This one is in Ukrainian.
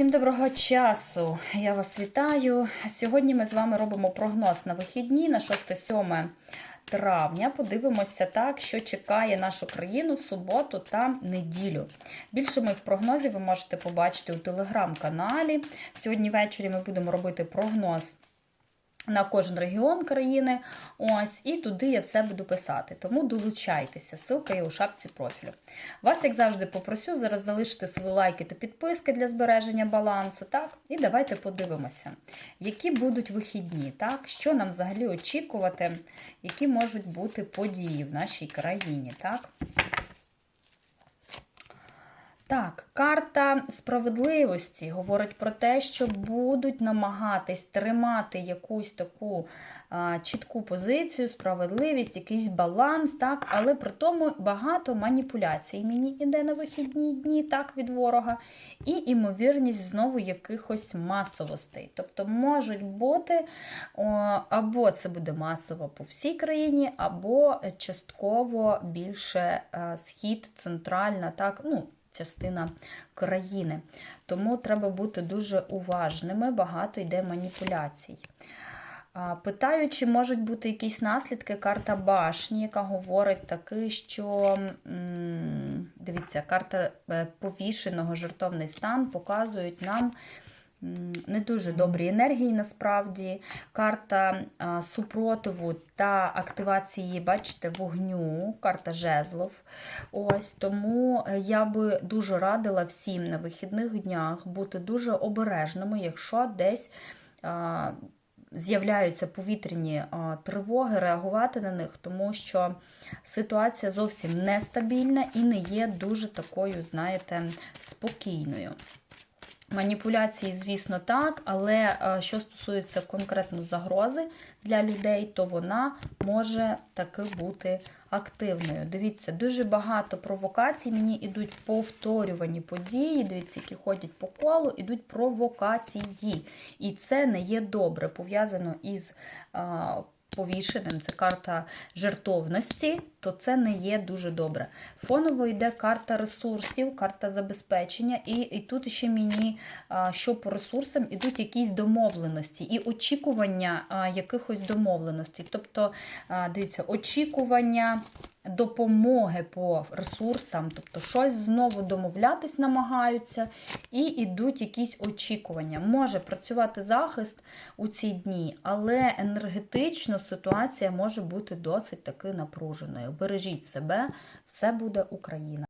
Всім доброго часу! Я вас вітаю. Сьогодні ми з вами робимо прогноз на вихідні на 6-7 травня. Подивимося так, що чекає нашу країну в суботу та неділю. Більше моїх прогнозів ви можете побачити у телеграм-каналі. Сьогодні ввечері ми будемо робити прогноз. На кожен регіон країни, ось, і туди я все буду писати. Тому долучайтеся, ссылка є у шапці профілю. Вас, як завжди, попросю зараз залишити свої лайки та підписки для збереження балансу. так? І давайте подивимося, які будуть вихідні, так? що нам взагалі очікувати, які можуть бути події в нашій країні. так? Так, карта справедливості говорить про те, що будуть намагатись тримати якусь таку а, чітку позицію, справедливість, якийсь баланс, так, але при тому багато маніпуляцій мені іде на вихідні дні, так, від ворога, і імовірність знову якихось масовостей. Тобто можуть бути о, або це буде масово по всій країні, або частково більше а, схід, центральна, так, ну частина країни. Тому треба бути дуже уважними, багато йде маніпуляцій. Питаю, чи можуть бути якісь наслідки карта башні, яка говорить таки, що дивіться, карта е, повішеного жертовний стан показують нам не дуже добрі енергії насправді. Карта супротиву та активації, бачите, вогню, карта жезлов. Ось Тому е, я би дуже радила всім на вихідних днях бути дуже обережними, якщо десь. З'являються повітряні тривоги, реагувати на них, тому що ситуація зовсім нестабільна і не є дуже такою, знаєте, спокійною. Маніпуляції, звісно, так, але е, що стосується конкретно загрози для людей, то вона може таки бути активною. Дивіться, дуже багато провокацій. Мені йдуть повторювані події. Дивіться, які ходять по колу, ідуть провокації. І це не є добре пов'язано із повішеним, це карта жертовності, то це не є дуже добре. Фоново йде карта ресурсів, карта забезпечення, і і тут ще мені, що по ресурсам, ідуть якісь домовленості і очікування якихось домовленостей. Тобто, дивіться, очікування допомоги по ресурсам, тобто щось знову домовлятись намагаються, і йдуть якісь очікування. Може працювати захист у ці дні, але енергетично ситуація може бути досить таки напруженою. Бережіть себе, все буде Україна.